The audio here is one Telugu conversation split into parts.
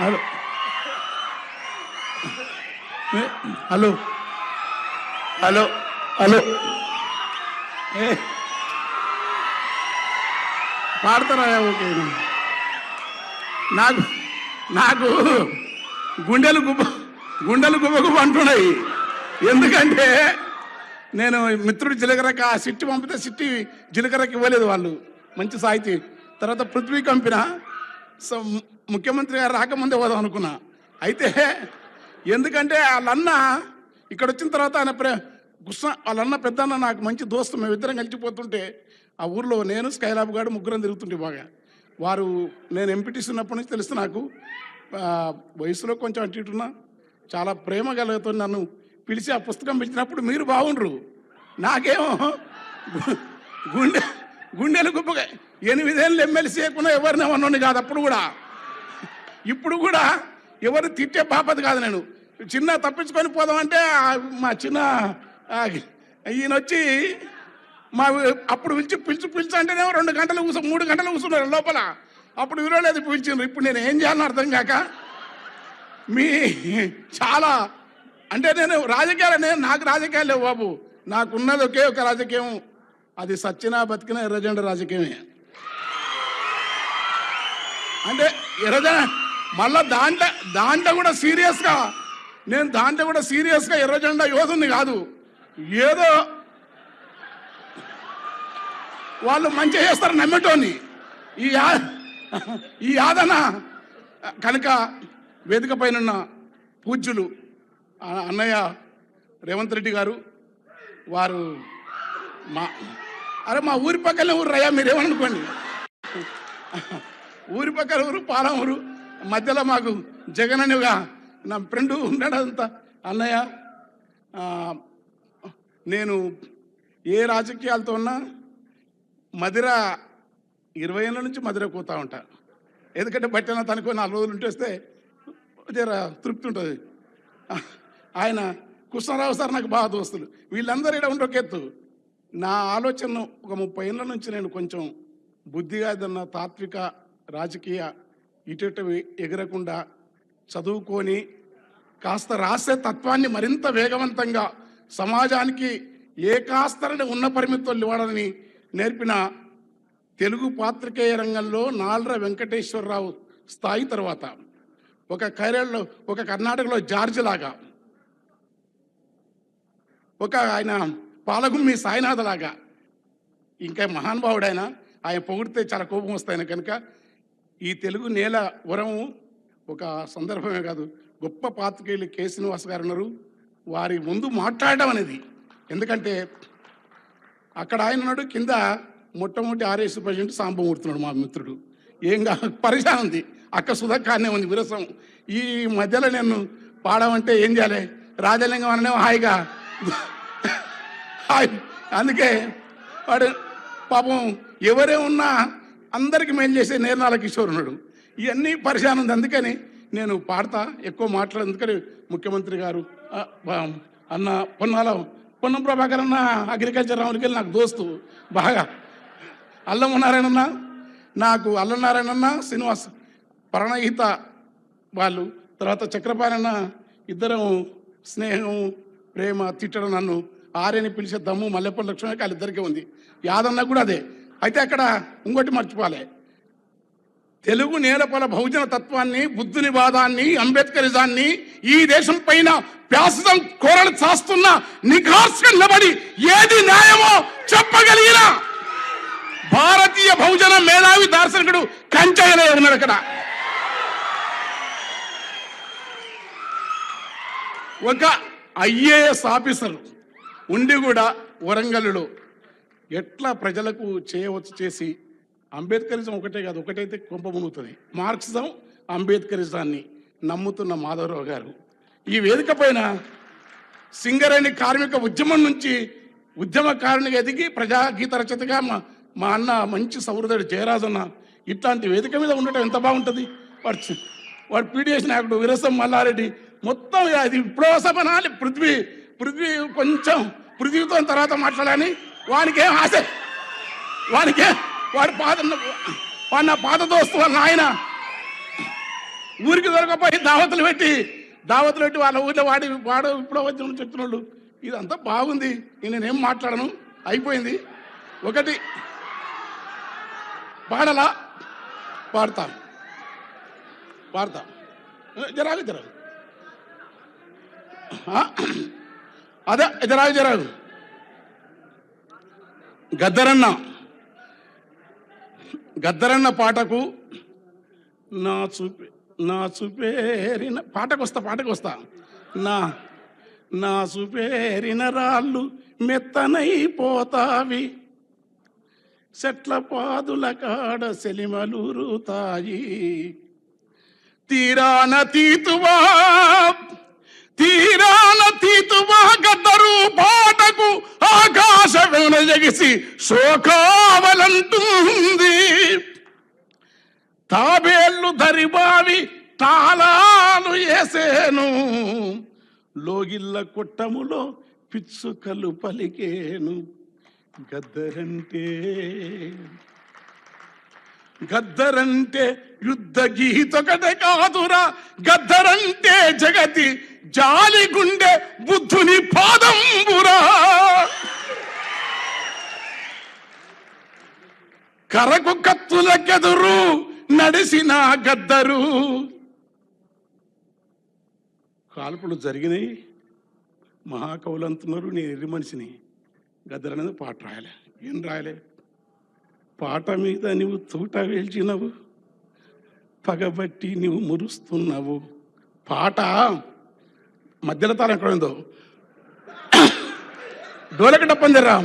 హలో. హలో. హలో. హలో. ఏ. పాడతారా ఓకే? నాకు నాకు గుండెలు గుబ్బ గుండెలు గుబ్బ గుబ్బ అంటున్నాయి. ఎందుకంటే నేను మిత్రుడు జీలకర్రకి ఆ సిట్టి పంపితే సిట్టి జీలకర్రకి ఇవ్వలేదు వాళ్ళు. మంచి సాహితీ. తర్వాత పృథ్వీ కంపిన సో ముఖ్యమంత్రి గారు రాకముందే పోదాం అనుకున్నా. అయితే ఎందుకంటే వాళ్ళన్న ఇక్కడ వచ్చిన తర్వాత ఆయన ప్రే గుస్స వాళ్ళన్న పెద్దన్న నాకు మంచి దోస్తు మేమిద్దరం కలిసిపోతుంటే ఆ ఊర్లో నేను స్కైలాబ్ గారు ముగ్గురం తిరుగుతుంటే బాగా. వారు నేను ఎంపీటీసీ ఉన్నప్పటి నుంచి తెలుసు నాకు వయసులో కొంచెం అటు ఇటున్నా. చాలా ప్రేమ కలుగుతో నన్ను పిలిచి ఆ పుస్తకం పిలిచినప్పుడు మీరు బాగుండ్రు. నాకేమో గు- గుండె గుండెలు గుప్పగా ఎనిమిదేళ్ళు ఎమ్మెల్సీ చేయకుండా ఎవరిని అన్నోని కాదు అప్పుడు కూడా. ఇప్పుడు కూడా ఎవరు తిట్టే పాపది కాదు నేను. చిన్న తప్పించుకొని పోదామంటే మా చిన్న ఈయన వచ్చి మా అప్పుడు పిలిచి పిలిచి పిలిచి అంటేనేమో రెండు గంటలు కూర్చో మూడు గంటలు కూర్చున్నారు లోపల. అప్పుడు విరలేదు పిలిచిండ్రు. ఇప్పుడు నేను ఏం చేయాలని అర్థం కాక మీ చాలా అంటే నేను రాజకీయాలు నేను నాకు రాజకీయాలు లేవు బాబు. నాకున్నది ఒకే ఒక రాజకీయం. అది సచ్చినా బతికిన ఎర్రజెండ రాజకీయమే. అంటే ఎర్రజెండ మళ్ళా దాంట్లో దాంట్లో కూడా సీరియస్గా నేను దాంట్లో కూడా సీరియస్గా ఎర్రజెండా యోధుని కాదు. ఏదో వాళ్ళు మంచిగా చేస్తారు నమ్మటోని ఈ యా- ఈ యాదన కనుక వేదిక పైన పూజ్యులు అన్నయ్య రేవంత్ రెడ్డి గారు వారు మా అరే మా ఊరి పక్కనే ఊరు రయ్యా మీరేమనుకోండి. ఊరి పక్కన ఊరు పాలం ఊరు మధ్యలో మాకు జగన్ అనిగా నా ఫ్రెండ్ ఉన్నాడంతా. అన్నయ్య నేను ఏ రాజకీయాలతో ఉన్నా మదిర ఇరవై ఏళ్ళ నుంచి మదిర పోతా ఉంటా. ఎందుకంటే బట్టన తనకు నాలుగు రోజులు ఉంటే వస్తే జర తృప్తి ఉంటుంది. ఆయన కృష్ణారావు సార్ నాకు బాగా దోస్తులు. వీళ్ళందరూ ఇక్కడ ఉండొకెత్తు నా ఆలోచన ఒక ముప్పై ఏళ్ళ నుంచి నేను కొంచెం బుద్ధిగా ఏదన్నా తాత్విక రాజకీయ ఇటు ఎగరకుండా చదువుకొని కాస్త రాసే తత్వాన్ని మరింత వేగవంతంగా సమాజానికి ఏ కాస్తరని ఉన్న పరిమితులు ఇవ్వాలని నేర్పిన తెలుగు పాత్రికేయ రంగంలో నాల్ర వెంకటేశ్వరరావు స్థాయి తర్వాత. ఒక కేరళలో ఒక కర్ణాటకలో జార్జ్ లాగా. ఒక ఆయన పాలగుమ్మి మీ సాయినాథలాగా. ఇంకా మహానుభావుడు ఆయన ఆయన పొగిడితే చాలా కోపం వస్తాయన కనుక ఈ తెలుగు నేల వరం ఒక సందర్భమే కాదు. గొప్ప పాత్రికేయులు కె. శ్రీనివాస్ గారు ఉన్నారు. వారి ముందు మాట్లాడడం అనేది. ఎందుకంటే అక్కడ ఆయన ఉన్నాడు కింద మొట్టమొదటి ఆర్ఎస్ ప్రెసిడెంట్ సాంబమూర్తున్నాడు మా మిత్రుడు. ఏం కా పరిశాన్ ఉంది. అక్క సుధక్కానే ఉంది విరసం. ఈ మధ్యలో నేను పాడమంటే ఏం చేయాలి? రాజలింగం అనే హాయిగా. అందుకే వాడు పాపం ఎవరే ఉన్నా అందరికి మేలు చేసే నేర్నాల కిషోర్ ఉన్నాడు. ఇవన్నీ పరిశానం ఉంది. అందుకని నేను పాడతా ఎక్కువ మాట్లాడేందుకని ముఖ్యమంత్రి గారు అన్న పొన్నాల పొన్నం ప్రభాకర్ అన్న అగ్రికల్చర్ రాముడికి నాకు దోస్తు బాగా. అల్లం నాకు అల్లం నారాయణన్న శ్రీనివాస్ ప్రణహిత వాళ్ళు తర్వాత చక్రపాణన్న ఇద్దరం స్నేహం ప్రేమ తిట్టడం నన్ను ఆర్యని పిలిచే దమ్ము మల్లెపల్లి లక్ష్మణ వాళ్ళిద్దరికీ ఉంది. యాదన్న కూడా అదే. అయితే అక్కడ ఇంకోటి మర్చిపోలే తెలుగు నేలపల బహుజన తత్వాన్ని బుద్ధుని వాదాన్ని అంబేద్కరిజాన్ని ఈ దేశం పైన వ్యాసం కోరలు చాస్తున్న నిఖార్స్గా నిలబడి ఏది న్యాయమో చెప్పగలిగిన భారతీయ బహుజన మేధావి దార్శనికుడు కంచయ్యలే ఉన్నాడు అక్కడ. ఒక ఐఏఎస్ ఆఫీసర్ ఉండి కూడా వరంగల్లో ఎట్లా ప్రజలకు చేయవచ్చు చేసి అంబేద్కరిజం ఒకటే కాదు ఒకటైతే కొంప మునుగుతుంది. మార్క్సిజం అంబేద్కరిజాన్ని నమ్ముతున్న మాధవరావు గారు. ఈ వేదిక పైన సింగరేణి కార్మిక ఉద్యమం నుంచి ఉద్యమకారునిగా ఎదిగి ప్రజాగీత రచతగా మా మా అన్న మంచి సౌహృదుడు జయరాజన్న ఇట్లాంటి వేదిక మీద ఉండటం ఎంత బాగుంటుంది? వాడు వాడు పీడిఎస్ నాయకుడు విరసం మల్లారెడ్డి మొత్తం అది విప్లవసమనాలి పృథ్వీ పృథ్వీ కొంచెం పృథ్వీతో తర్వాత మాట్లాడాలని వానికి ఏం ఆశ? వానికి? వాడి పాత వాడు నా పాత దోస్తు వాళ్ళ ఆయన ఊరికి దొరకపోయి దావతులు పెట్టి దావతులు పెట్టి వాళ్ళ ఊళ్ళో వాడి వాడు ఇప్పుడో వచ్చిన చెప్తున్నాడు. ఇదంతా బాగుంది. నేనేం మాట్లాడను. అయిపోయింది. ఒకటి పాడలా? పాడతా. పాడతా. జరాలు జరాలు అదే జరాగు జరాగు. గద్దరన్న. గద్దరన్న పాటకు నా చూపే నా చూపేరిన పాటకు వస్తా పాటకు వస్తా. నా నా చూపేరిన రాళ్ళు మెత్తనైపోతావి చెట్ల పాదుల కాడ సెలిమలురుతాయి. తీరాన తీతువా తీరాన తీతువా గద్దరు పాటకు ఆకాశవేణ జగిసి శోకావలంటుంది. తాబేళ్ళు దరిబావి తాళాలు వేసేను లోగిళ్ళ కొట్టములో పిచ్చుకలు పలికేను. గద్దరంటే గద్దరంటే యుద్ధ గీతొకటే కాదురా. గద్దరంటే జగతి జాలి గుండె బుద్ధుని పాదంబురా. కరకు కత్తులకెదురు నడిసిన గద్దరు. కాల్పులు జరిగినాయి. మహాకవులు అంటున్నారు నేను ఎర్రి మనిషిని. గద్దర్ అనేది పాట రాయలే. ఏం రాయలే? పాట మీద నువ్వు తూట వేల్చినవు పగబట్టి నువ్వు మురుస్తున్నావు. పాట మధ్యలో తాళం ఎక్కడ ఉందో? డోలక డప్పందిరా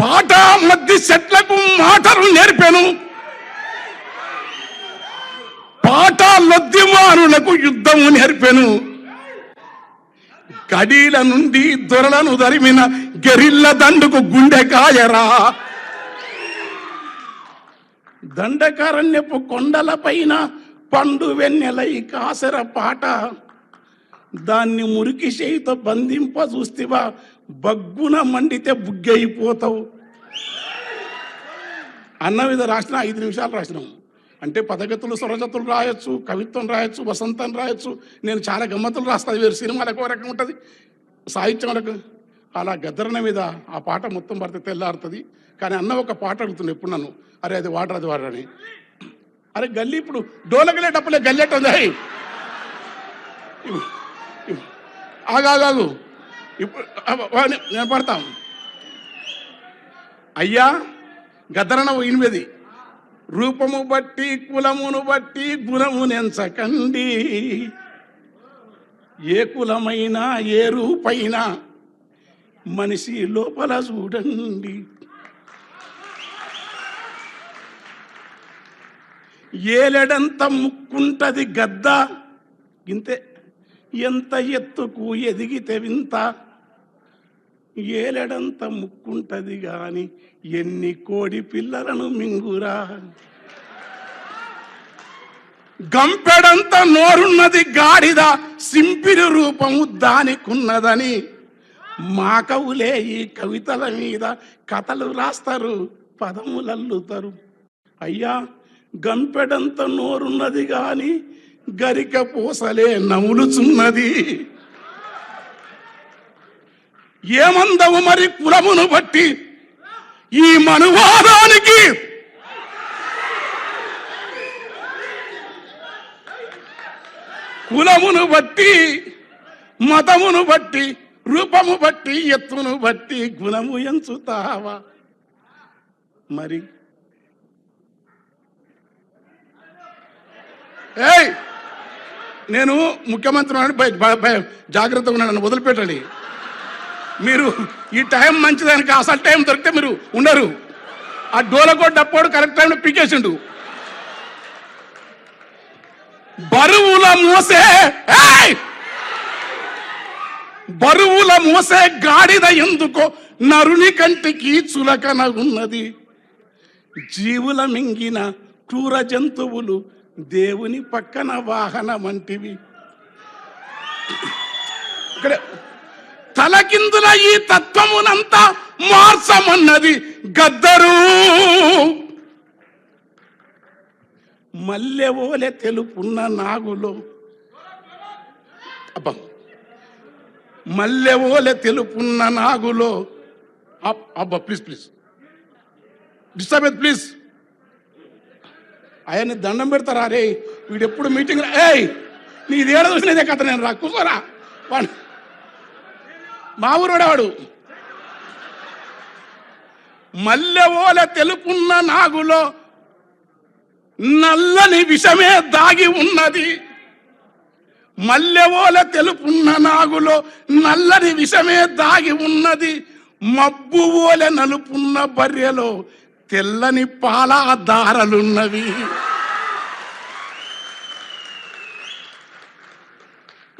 పాట మధ్య చెట్లకు మాటలు నేర్పాను. పాట లొద్దిమానులకు యుద్ధము నేర్పాను. గడీల నుండి దొరలను దరిమిన గెరిల్ల దండుకు గుండె కాయరా. దండకారణ్యపు కొండల పైన పండు వెన్నెలై కాసర పాట. దాన్ని మురికి చేయితో బంధింప చూస్తేవా బగ్గున మండితే బుగ్గైపోతావు. అన్న మీద రాసిన ఐదు నిమిషాలు రాసినాం. అంటే పదగతులు స్వరజతులు రాయొచ్చు కవిత్వం రాయొచ్చు వసంతం రాయొచ్చు. నేను చాలా గమ్మతులు రాస్తాను వేరు సినిమాలకు ఒక రకం ఉంటుంది. సాహిత్యం రకం అలా గద్దరన మీద ఆ పాట మొత్తం పడితే తెల్లారుతుంది. కానీ అన్న ఒక పాట అడుగుతుంది ఎప్పుడు నన్ను? అరే అది వాటర్ అది వాటర్ అని అరే గల్లీ ఇప్పుడు డోలకలేటప్పులే గల్లెట్ ఉంది ఆగాగాగు ఇప్పుడు వా, నేను పడతాం. అయ్యా గద్దరన ఎనిమిది రూపము బట్టి కులమును బట్టి గుణము నెంచకండి. ఏ కులమైనా ఏ రూపైనా మనిషి లోపల చూడండి. ఏలెడంత ముక్కుంటది గద్ద. ఇంతే. ఎంత ఎత్తుకు ఎదిగితే వింత. ఏలెడంత ముక్కుంటది గాని ఎన్ని కోడి పిల్లలను మింగురా. గంపెడంత నోరున్నది గాడిద సింపిరి రూపము దానికున్నదని. మా కవులే ఈ కవితల మీద కథలు రాస్తారు పదములల్లుతారు. అయ్యా గంపెడంత నోరున్నది గాని గరిక పూసలే నములుచున్నది. ఏమందవు మరి కులమును బట్టి ఈ మనువాదానికి? కులమును బట్టి మతమును బట్టి రూపము బట్టి ఎత్తును బట్టి గుణము ఎంచుతావా? మరి? ఏయ్! నేను ముఖ్యమంత్రి భయ- భయ- జాగ్రత్తగా ఉన్నాను నన్ను వదిలిపెట్టండి. మీరు ఈ టైం మంచిదానికి అసలు టైం దొరికితే మీరు ఉండరు. ఆ డోలకో డప్పోడు కరెక్ట్ టైంలో పీకేసిండు. బరువుల మోసే ఏయ్! బరువుల మోసే గాడిద ఎందుకో నరుని కంటికి చులకన ఉన్నది జీవుల మింగిన క్రూర జంతువులు దేవుని పక్కన వాహన వంటివి. ఇక్కడ తలకిందుల ఈ తత్వమునంతా మార్చమన్నది గద్దరు. మల్లెవోలే తెలుపున్న నాగులో. అబ్బా! మల్లెవోలే తెలుపున్న నాగులో. అప్- అబ్బా ప్లీజ్ ప్లీజ్ డిస్టర్బ్ ప్లీజ్ ఆయన్ని దండం పెడతారా? రే వీడు ఎప్పుడు మీటింగ్ ఏయ్ నీది ఏడ చూసినదే కథ నేను రా కూర్చోరా. వాడు మా ఊరోడే వాడు. మల్లెవోల తెలుపున్న నాగులో నల్లని విషమే దాగి ఉన్నది. మల్లెవోల తెలుపున్న నాగులో నల్లని విషమే దాగి ఉన్నది. మబ్బు నలుపున్న బర్రెలో తెల్లని పాలాధారలున్నవి.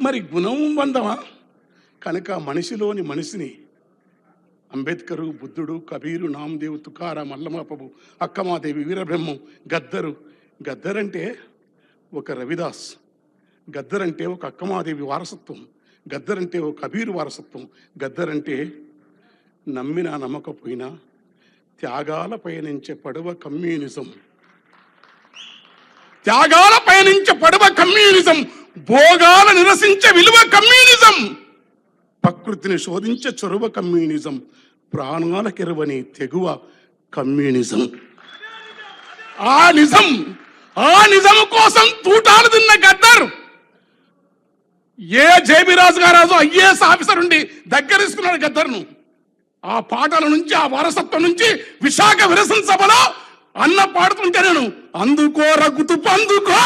మరి గుణం బంధమా కనుక మనిషిలోని మనిషిని అంబేద్కరు బుద్ధుడు కబీరు నామదేవు తుకారా మల్లమాపబు అక్కమాదేవి వీరబ్రహ్మం గద్దరు. గద్దరంటే ఒక రవిదాస్. గద్దరంటే ఒక అక్కమాదేవి వారసత్వం గద్దరంటే ఒక కబీరు వారసత్వం గద్దరంటే నమ్మినా నమ్మకపోయినా త్యాగాల పయనించే పడవ కమ్యూనిజం. త్యాగాల పయనించే పడవ కమ్యూనిజం భోగాల నిరసించే విలువ కమ్యూనిజం. ప్రకృతిని శోధించే చొరవ కమ్యూనిజం ప్రాణాలకెరవని తెగువ కమ్యూనిజం. ఆ నిజం ఆ నిజం కోసం తూటాలు తిన్న గద్దర్ ఏ జేబీ రాజు గారు ఐఏఎస్ ఆఫీసర్ ఉండి దగ్గరిస్తున్నాడు గద్దర్ను? ఆ పాటల నుంచి ఆ వారసత్వం నుంచి విశాఖ విరసన సభలో అన్న పాడుతుంటే నేను అందుకో రగుతు పందుకో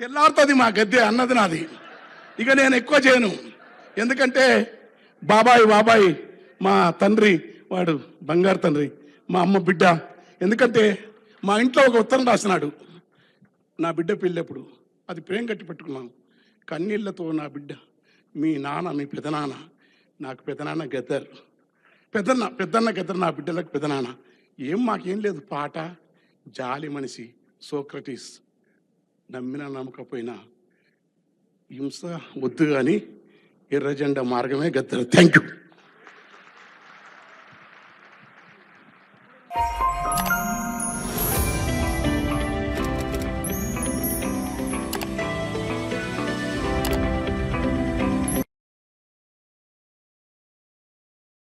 తెల్లారుతుంది మా గద్దె అన్నది నాది. ఇక నేను ఎక్కువ చేయను. ఎందుకంటే బాబాయ్ బాబాయ్ మా తండ్రి వాడు బంగారు తండ్రి మా అమ్మ బిడ్డ. ఎందుకంటే మా ఇంట్లో ఒక ఉత్తరం రాసినాడు. నా బిడ్డ పెళ్ళప్పుడు అది ప్రేమ కట్టి పెట్టుకున్నాను. కన్నీళ్ళతో నా బిడ్డ మీ నాన్న మీ పెదనాన్న నాకు పెదనాన్న గద్దర్ పెద్దన్న పెద్దన్న గద్దర్ నా బిడ్డలకు పెదనాన్న. ఏం మాకేం లేదు పాట. జాలి మనిషి సోక్రటీస్ నమ్మినా నమ్మకపోయినా హింస వద్దు కానీ ఎర్రజెండా మార్గమే గద్దరు థ్యాంక్ యూ